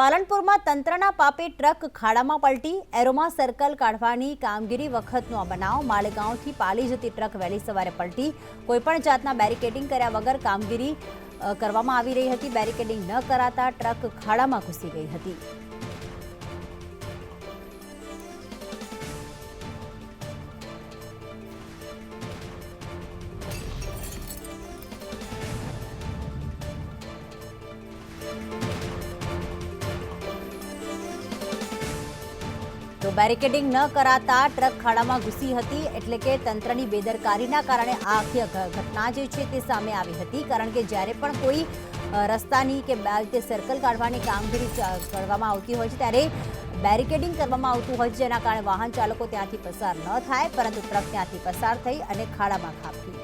પાલનપુરમાં તંત્રના પાપે ટ્રક ખાડામાં પલટી, એરોમાં સર્કલ કાઢવાની કામગીરી વખતનો આ બનાવ. માલેગાંવથી પાલી જતી ટ્રક વહેલી સવારે પલટી. કોઈપણ જાતના બેરિકેડિંગ કર્યા વગર કામગીરી કરવામાં આવી રહી હતી. બેરિકેડિંગ ન કરાતા ટ્રક ખાડામાં ઘૂસી ગઈ હતી. તો બેરિકેડિંગ ન કરાતા ટ્રક ખાડામાં ઘૂસી હતી એટલે કે તંત્રની બેદરકારીના કારણે આ આખી ઘટના જે છે તે સામે આવી હતી. કારણ કે જ્યારે પણ કોઈ રસ્તાની કે રીતે સર્કલ કાઢવાની કામગીરી કરવામાં આવતી હોય છે, ત્યારે બેરિકેડિંગ કરવામાં આવતું હોય છે, જેના કારણે વાહન ચાલકો ત્યાંથી પસાર ન થાય, પરંતુ ટ્રક ત્યાંથી પસાર થઈ અને ખાડામાં ખાબકી.